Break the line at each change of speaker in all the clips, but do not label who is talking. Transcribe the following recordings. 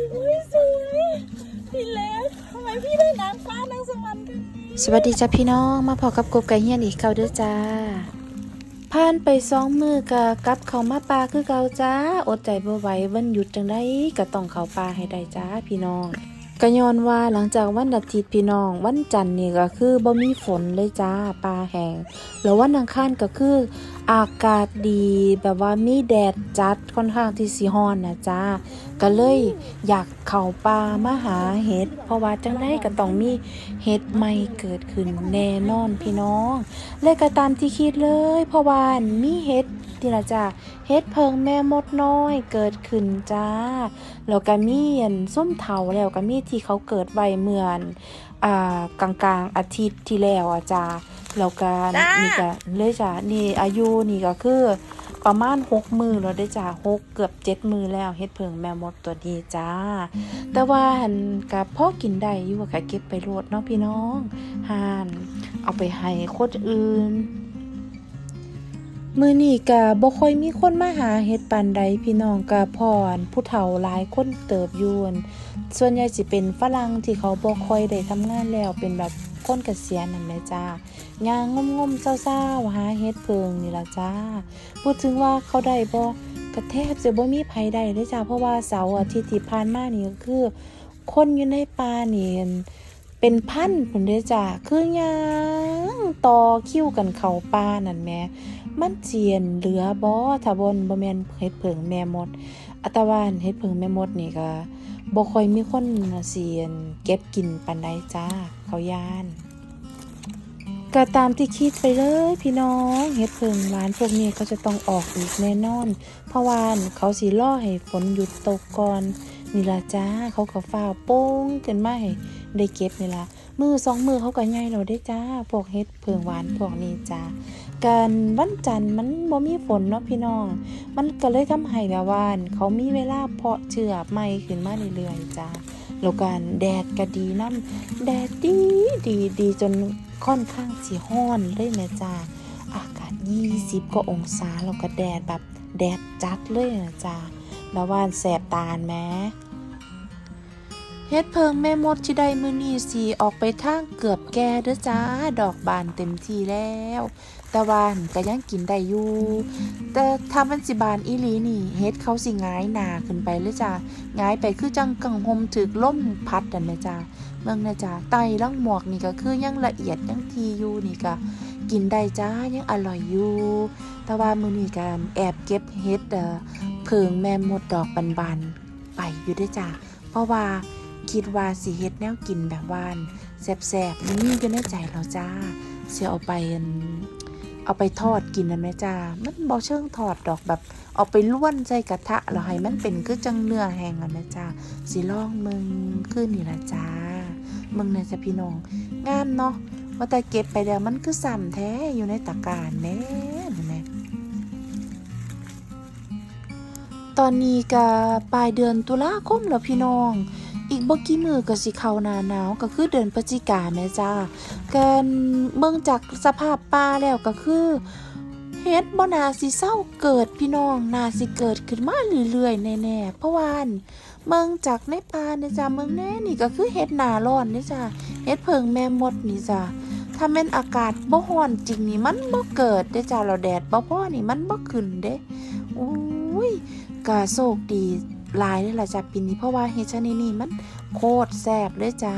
สวยสวยพี่เล็กทำไมพี่ได้นางฟ้านางสวรรค์กัน
สวัสดีจ้าพี่น้องมาพอกับกบไก่เฮียนอีกเก่าเด้อจ้าผ่านไปสองมือกะกลับเขามาปลาคือเก่าจ้า อดใจบ่ไหววันหยุดจังได้ก็ต้องเข้าปลาให้ได้จ้าพี่น้อง ก็ย้อนว่าหลังจากวันอาทิตย์พี่น้อง วันจันทร์นี่ก็คือบ่มีฝนเลยจ้าป่าแห้งแล้ววันอังคารก็คือ อากาศดีแบบว่ามีแดดจัดค่อนข้างที่สิฮ้อนนะจ้าก็เลยอยากเข้าป่ามาหาเห็ด เพราะว่าจังได้ก็ต้องมีเห็ดใหม่เกิดขึ้นแน่นอนพี่น้อง เลยก็ตามที่คิดเลย เพราะว่ามีเห็ดที่ละจ้า เห็ดเพิงแม่มดน้อยเกิดขึ้นจ้า แล้วก็มีอันส้มเถาแล้วก็มีที่เขาเกิดไว้เมื่อนอ่ากลางกลางๆอาทิตย์ที่แล้วอะจ้าแล้วก็นี่ก็เลยจ้านี่อายุนี่ก็คือ ประมาณหกมือแล้วได้อจ้าหกเกือบเจ็ดมือแล้วเฮ็ดเพิงแม่มดตัวนี้จ้า แต่ว่าหันกับพ่อกินได้อยู่ค่ะเก็บไปโรดเนาะพี่น้องห่าน เอาไปให้คนอื่น มือนี่กะบ่ค่อยมีคนมาหาเฮ็ดปานใดพี่น้องกะพรผู้เฒ่าหลายคนเติบอยูนส่วนใหญ่สิเป็นฝรั่งที่เขาบ่ค่อยได้ทำงานแล้วเป็นแบบคนเกษียณนั่นแหละจ้างางงมๆเศร้าๆหาเฮ็ดเพิงนี่ล่ะจ้า พูดถึงว่าเขาได้บ่ก็แทบจะบ่มีไผได้เลยจ้าเพราะว่าเสาร์อาทิตย์ที่ผ่านมานี่ก็คือ คนอยู่ในป่านี่เป็นพันพุ่นเด้จ้าคือหยังต่อคิวกันเข้าป่านั่นแหมมันเจียนเหลือบ่ถ้าบนบ่แมนเฮ็ดเผิงแม่มด อัตวานเฮ็ดเผิงแม่มดนี่ก็บ่ค่อยมีคนเสียนเก็บกินปานใดจ้าเขาย่านก็ตามที่คิดไปเลยพี่น้องเฮ็ดเผิงหวานพวกนี้เขาจะต้องออกอีกแน่นอน เพราะว่าเขาสิรอให้ฝนหยุดตกก่อนนี่ล่ะจ้าเขาก็ฟ้าวโป้งขึ้นมาให้ได้เก็บนี่ล่ะมือสองมือเขาก็ใหญ่แล้วได้จ้าพวกเฮ็ดเผิงหวานพวกนี้จ้า การวันจันทร์มันบ่มีฝนเนาะพี่น้อง มันก็เลยทำให้แบบว่าเขามีเวลาเพาะเชื้อใหม่ขึ้นมาเรื่อยๆจ้าแล้วการแดดก็ดีน้ำแดดดีดีดีจนค่อนข้างสิฮ้อนเลยแม่จ้าอากาศ 20กว่าองศาแล้วก็แดดแบบแดดจัดเลยนะจ้าแล้วว่าแสบตาแหม้เฮ็ดเพิงแม่มดที่ได้มือนีสิออกไปทางเกือบแก่เด้อจ้า ดอกบานเต็มที่แล้ว แต่ว่าหั่นก็ยังกินได้อยู่แต่ถ้ามันสิบานอีหลีนี่เฮ็ดเขาสิง้ายหนาขึ้นไปเลยจ้ะง้ายไปคือจังกังหมถึกล่มพัดนั่นแหละจ้ะเมืองนะจ้ะไตล่างหมวกนี่ก็คือยังละเอียดยังทีอยู่นี่ก็กินได้จ้ายังอร่อยอยู่แต่ว่ามื้อนี้ก็แอบเก็บเฮ็ดเอ่อเพิงแม่มดดอกบานๆไปอยู่ด้วยจ้ะเพราะว่าคิดว่าสิเฮ็ดแนวกินแบบว่านแซ่บๆนี่มีอยู่ในใจแล้วจ้าเสียเอาไป เอาไปทอดกินนะแม่จ้า มันบ่เชิงทอดดอกแบบ เอาไปล้วนใส่กระทะแล้วให้มันเป็นคือจังเนื้อแห้งอะแม่จ้าสิลองมึงขึ้นนี่ละจ้ามึงเนี่ยจะพี่น้องงามเนาะว่าแต่เก็บไปแล้วมันคือสั่นแท้อยู่ในตะการแน่เห็นไหมตอนนี้ก็ปลายเดือนตุลาคมแล้วพี่น้อง อีกบ่กี่มือก็สิเข้าหน้าหนาวก็คือเดือนพฤศจิกาแม่จ้าการเมืองจากสภาพป่าแล้วก็คือเฮ็ดบ่นาสิเศร้าเกิดพี่น้องนาสิเกิดขึ้นมาเรื่อยๆแน่ๆเพราะว่าอั่นเมืองจากในป่าเนี่ยจ้ะเมืองแน่นี่ก็คือเฮ็ดหนาร้อนนี่จ้ะเฮ็ดเพิงแม่มดนี่จ้ะถ้าแม่นอากาศบ่ร้อนจริงนี่มันบ่เกิดเด้จ้ะเราแดดบ่พอนี่มันบ่ขึ้นเด้อุ้ยก็โชคดี หลายเลยล่ะจ้ะปีนี้เพราะว่าเฮ็ดชนิดนี้มันโคตรแซ่บเลยจ้า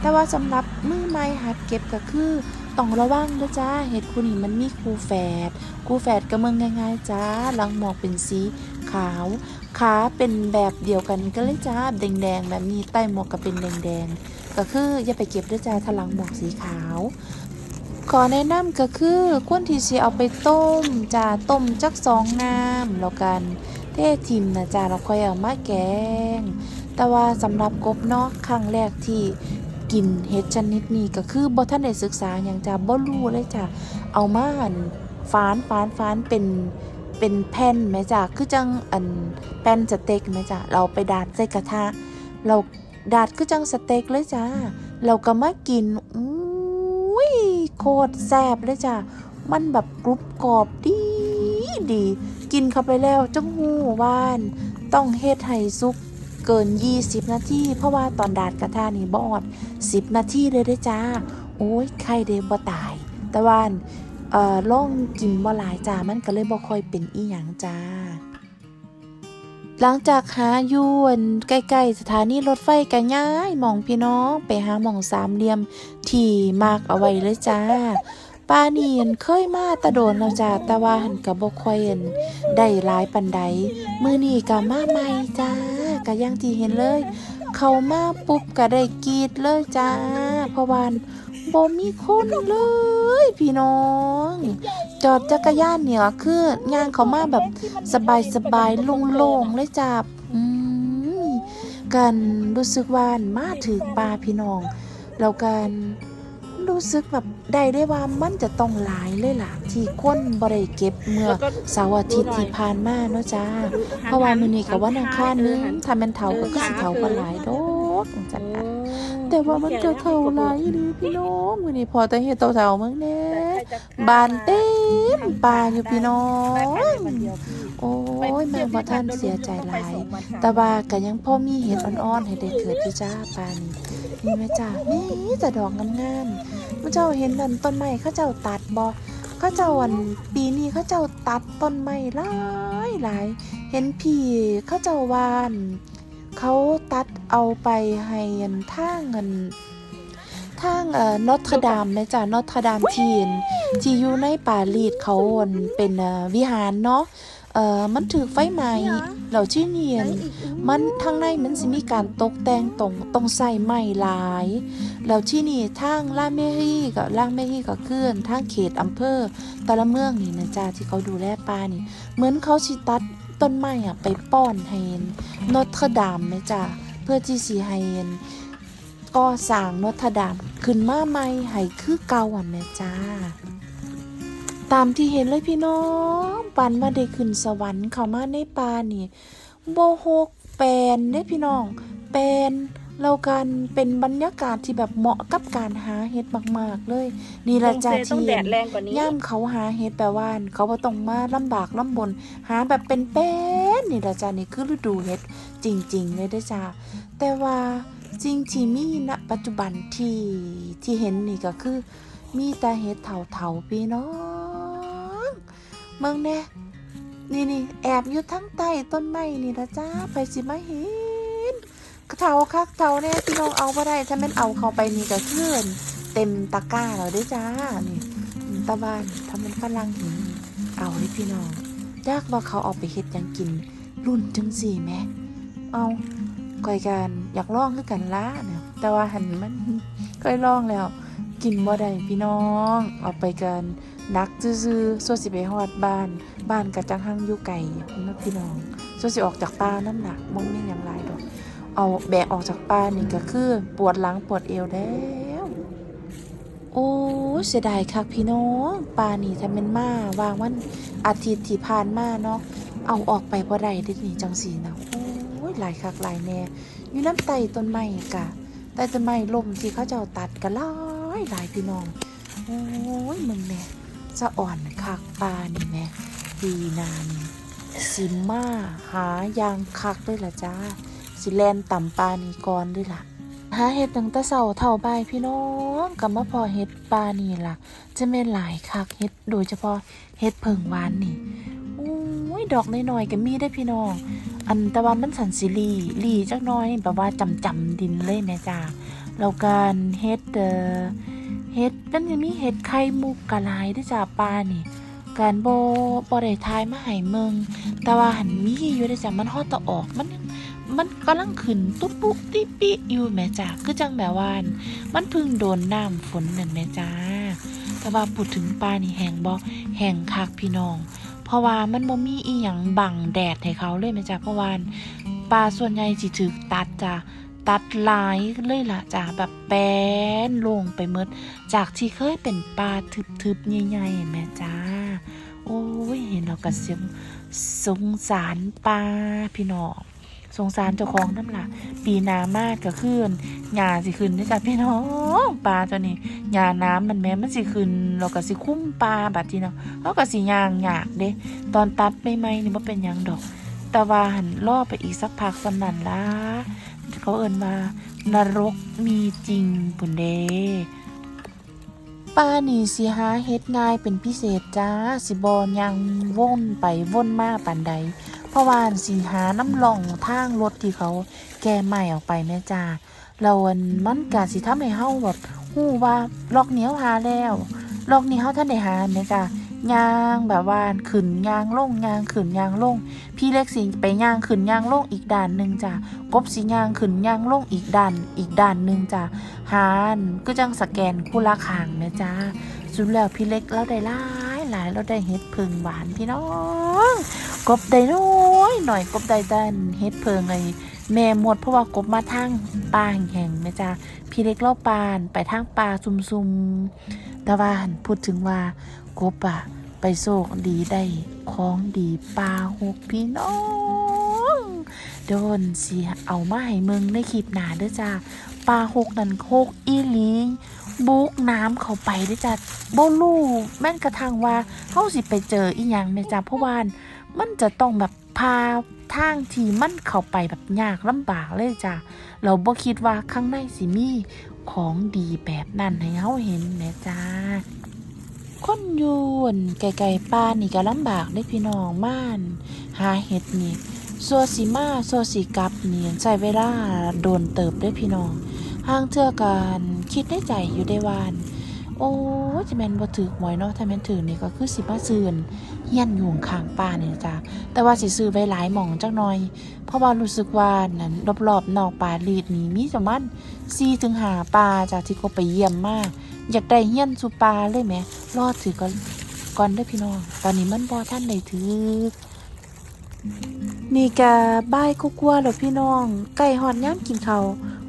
แต่ว่าสำหรับมือไม้หัดเก็บก็คือต้องระวังนะจ้าเห็ดคูนี้มันมีคูแฝดคูแฝดก็เมืองง่ายๆจ้าหลังหมอกเป็นสีขาว ขาเป็นแบบเดียวกันก็เลยจ้าแดงๆแบบนี้ใต้หมวกก็เป็นแดงๆก็คืออย่าไปเก็บด้วยจ้าถ้าหลังหมอกสีขาวขอแนะนำก็คือควรที่จะเอาไปต้มจ้าต้มจักสองน้ำแล้วกัน เท่ทิมนะจ้าเราค่อยเอามาแกง แต่ว่าสำหรับกบเนาะครั้งแรกที่กินเห็ดชนิดนี้ก็คือบ่ท่านได้ศึกษาอย่างจะบ่รู้เลยจ้ะเอามาหั่นฝานฝานฝานเป็นเป็นแผ่นแม่จ้ะคือจังอันแป้นสเต็กแม่จ้ะเราไปดาดใส่กระทะ เราดาดคือจังสเต็กเลยจ้ะเราก็มากินอุ้ยโคตรแซ่บเลยจ้ะมันแบบกรุบกรอบดีดี กินเข้าไปแล้วจังหูว่าน ต้องเฮ็ดให้สุกเกิน 20 นาทีเพราะว่าตอนดาดกระทานี่บอด 10 นาทีเลยเด้จ้า โอ้ยไข่เดบ่ตาย แต่ว่านเอ่อล่องกินบ่หลายจ้ามันก็เลยบ่ค่อยเป็นอีหยังจ้า หลังจากหาอยู่ใกล้ๆสถานีรถไฟกันย้ายมองพี่น้องไปหาหมองสามเหลี่ยมที่มากเอาไว้เลยจ้า ป้านีนเคยมาแตะโดนแล้วจ้าแต่ว่าหันก็บ่ค่อยอั่นได้หลายปันใดมื้อนี้ก็มาใหม่จ้าก็ย่างที่เห็นเลย เข้ามาปุ๊บก็ได้กรีดเลยจ้าเพราะว่าบ่มีคนเลย พี่น้อง จอดจักรยานเนี่ยคือย่างเขามาแบบสบายสบายๆโล่งๆเลยจ้าอืมกันรู้สึกว่ามาถึงป่าพี่น้องแล้วกัน รู้สึกแบบได้ได้ว่ามันจะต้องหลายเลยล่ะ ที่คนบ่ได้เก็บเมื่อ
แล้วก็
เสาร์อาทิตย์ที่ผ่านมาเนาะจ้า เพราะว่ามื้อนี้ก็วันอังคารนึงถ้าแม่นเฒ่าก็คือสิเฒ่าบ่หลายดอกจังซั่นน่ะแต่ว่ามันก็เฒ่าหลายอยู่ดีพี่น้องมื้อนี้พอแต่เฮ็ดเฒ่าๆมึงแน่บานเต็มป่าอยู่พี่น้องโอ้ยแม่บ่ทันเสียใจหลายแต่ว่าก็ยังพอมีเห็ดอ่อนๆให้ได้เกิดอยู่จ้าปานนี่ แม่จ้ามีแต่ดอกงามๆมันเจ้าเห็นนั่นต้นไม้เขาเจ้าตัดบ่เขาเจ้าอันปีนี้เขาเจ้าตัดต้นไม้หลายหลายเห็นพี่เขาเจ้าวานเขาตัดเอาไปให้อันทาเงินทางเอ่อนอตรดามแม่จ้านอตรดามทีนที่อยู่ในปารีสเขาอันเป็นวิหารเนาะ เอ่อมันถูกไฟไหม้แล้วชื่อเนียน มันทางในมันสิมีการตกแต่งตรงตรงใส่ไม้หลายแล้วที่นี่ทางล่าเมรีกับล่างเมรีกับเคลื่อนทางเขตอำเภอแต่ละเมืองนี่นะจ้าที่เขาดูแลป่านี่ เหมือนเขาสิตัดต้นไม้อะไปป้อนให้นอตรดามไหมจ้าเพื่อที่สิให้ก่อสร้างนอตรดามขึ้นมาใหม่ให้คือเก่าอะแม่จ้า ตามที่เห็นเลยพี่น้องปันมาได้ขึ้นสวรรค์เข้ามาในป่านี่โบหกแปลนเด้พี่น้อง แปลนเรากันเป็นบรรยากาศที่แบบเหมาะกับการหาเห็ดมาก ๆ เลย นี่ละจ้า
ต้อง
ที่
แดดแรงกว่านี้
ย่ามเขาหาเห็ดแปลว่าเขาบ่ต้องมาลำบากลำบน หาแบบเป็นแป้นนี่ละจ้านี่คือฤดูเห็ดจริง ๆ เลยเด้อจ้าแต่ว่าจริงที่มีณปัจจุบันที่ที่เห็นนี่ก็คือ มีแต่เห็ดเถาๆพี่น้อง เมืองแน่นี่นี่แอบอยู่ทั้งใต้ต้นไม้นี่ละจ้าไปสิมาเห็นเถาคักเถาแน่พี่น้องเอาบ่ได้ ถ้าแม่นเอาเข้าไปนี่ก็เคลื่อนเต็มตะกร้าแล้วด้จ้านี่ตะบานถ้ามันฝรั่งเห็นเอาเลยพี่น้องยากว่าเขาเอาไปเฮ็ดยังกิน รุ่นจังสี่แม่เอาก่อยกันอยากลองคือกันละเนี่ยแต่ว่าหันมันก่อยลองแล้ว กินบ่ได้พี่น้อง เอาไปกัน นักซื่อๆส่วนสิไปฮอดบ้าน บ้านกระจังหังอยู่ไกลนะพี่น้องส่วนสิออกจากป่าน้ำหนักบ่มีหยังหลายดอก เอาแบกออกจากป่านี่ก็คือ ปวดหลังปวดเอวแล้วโอ้เสียดายคักพี่น้องป่านี่ถ้าแม่นมาวางวันอาทิตย์ที่ผ่านมาเนาะเอาออกไปบ่ได้เด้นี่จังซี่นะโอ้ยหลายคักหลายแน่อยู่น้ำไตต้นไม้กะแต่ต้นไม้ลมที่เขาเจ้าตัดกันหลายหลายพี่น้องโอ้ยมึงแม่ สะอ่อนคักปลานี่แม่ปีนานสิมาหายางคักเลยล่ะจ้า สิแลนต่ำปลานี่ก่อนด้วยล่ะหาเห็ดตั้งแต่เสาเท่าใบพี่น้องกับมาพอเห็ดปลานี่ล่ะ จะเป็นหลายคักเห็ดโดยเฉพาะเห็ดเผิงหวานนี่โอ้ยดอกน้อยๆก็มีได้พี่น้อง อันต่ว่ามันสันสิลีลีจักน้อยแบบว่าจำจำดินเลยแม่จ้าแล้วการเฮ็ดเอ่อ เฮ็ดมันจะมีเฮ็ดไข่มุกกะหลายด้วยจ้าปลานี่การโบบ่ได้ทายมาให้เมืองแต่ว่าหันมีอยู่ด้อจ้ะมันฮอดตะออกมันมันกำลังขึ้นตุ๊บปุ๊บติปิอยู่แม่จ้าคือจังแบบว่านมันพิ่งโดนน้ำฝนนั่นแม่จ้าแต่ว่าพูดถึงปลานี่แห้งบ่แห้งคักพี่น้อง เพราะว่ามันบ่มีอีหยังบังแดดให้เขาเลยแม่จ้าเพราะว่าปลาส่วนใหญ่สิถูกตัดจ้า ตัดลายเลยล่ะจ้าแบบแป้นลงไปหมดจากที่เคยเป็นปลาทึบๆใหญ่ๆแม่จ้า โอ้ยเห็นเราก็เสียงสงสารปลาพี่น้องสงสารเจ้าของน้ำล่ะปีหนามากก็ขึ้นหญ้าสิขึ้นนี่จ้ะพี่น้องปลาตัวนี้หญ้าน้ำมันแม้มันสิขึ้นเราก็สิคุ้มปลาบัดทีเนาะเราก็สิยางหยากเด้ตอนตัดใหม่นี่บ่เป็นหยังดอก แต่ว่าหันล่อไปอีกสักพักสำนันละ เขาเอินมานรกมีจริงปุ่นเดป้านี่สิหาเฮ็ดง่ายเป็นพิเศษจ้าสิบอยังว่นไปว่นมาปันใด เพราะว่านสิหาน้ำหล่องทางรถที่เขาแก้ใหม่ออกไปแม่จ้าเราอันมันกาสิทำให้เฮาแบบฮู้ว่าล็อกเหนียวหาแล้วล็อกนี้เฮาท่านได้หาแม่จ้า ยางแบบว่าขึ้นยางลงยางขึ้นยางลง พี่เล็กสิไปย่างขึ้นย่างลงอีกด่านหนึ่งจ้ะกบสิย่างขึ้นย่างลงอีกด่านอีกด่านหนึ่งจ้ะหานก็จังสแกนคู่ละขางแม่จ้าสุดแล้วพี่เล็กเราได้หลายหลายเราได้เฮ็ดเพิงหวานพี่น้อง กบได้น้อยหน่อยกบได้แต่เฮ็ดเพิงไอ้ แม่หมดเพราะว่ากบมาทางป่าแห่งๆแม่จ้าพี่เล็กเล่าปานไปทางป่าซุ่มๆแต่ว่าพูดถึงว่ากบอะไปโศกดีได้ของดีปลาหกพี่น้องโดนเสียเอามาให้มึงในคลิปหนาเด้อจ้าปลาหกนั่นหกอีหลีบุกน้ำเข้าไปเด้จ้าบ่รู้แม่นกระทั่งว่าเฮาสิไปเจออีหยังแม่จ้าเพราะว่ามันจะต้องแบบ พาทางที่มันเข้าไปแบบยากลำบากเลยจ้าเราบ่คิดว่าข้างในสิมีของดีแบบนั้นให้เฮาเห็นแม่จ้าคนยูนไก่ๆป้านี่ก็ลำบากได้พี่น้องม่าน หาเห็ดนี่ซัวสีมาซัวสีกับนี่ใช้เวลาโดนเติบได้พี่น้องห่างเทื่อกันคิดในใจอยู่ได้วาน โอ้จะแม่นบ่ถือหวยเนาะถ้าแม่นถือนี่ก็คือสิมาซื้ออั่นเฮียนอยู่ข้างป้านี่จ้ะแต่ว่าสิซื้อไว้หลายหม่องจักหน่อย เพราะว่ารู้สึกว่านั้นรอบๆนอกป่าลีดนี่มีประมาณ4ถึง5ป่าจ้ะที่เขาไปเยี่ยมมาอยากได้เฮียนสุปลาเลยแหมรอถือก่อนก่อนเด้อพี่น้อง ตอนนี้มันบ่ท่านได้ถือนี่กะบ่ายก็กลัวๆแล้วพี่น้อง ไก่หอดย่ามกินเขาว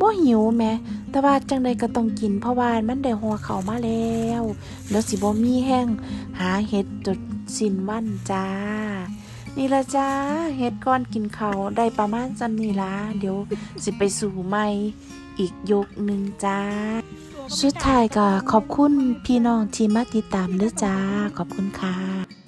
บ่หิวแหม แต่ว่าจังใดก็ต้องกิน เพราะว่ามันได้หัวเขามาแล้วแล้วสิบ่มีแห้งหาเห็ดจดสินวันจ้า นี่ละจ้าเห็ดก่อนกินเขาได้ประมาณจันนี่ละเดี๋ยวสิไปสู่ใหม่อีกยกหนึ่งจ้าสุดท้ายก็ขอบคุณพี่น้องที่มาติดตามเด้อจ้า ขอบคุณค่ะ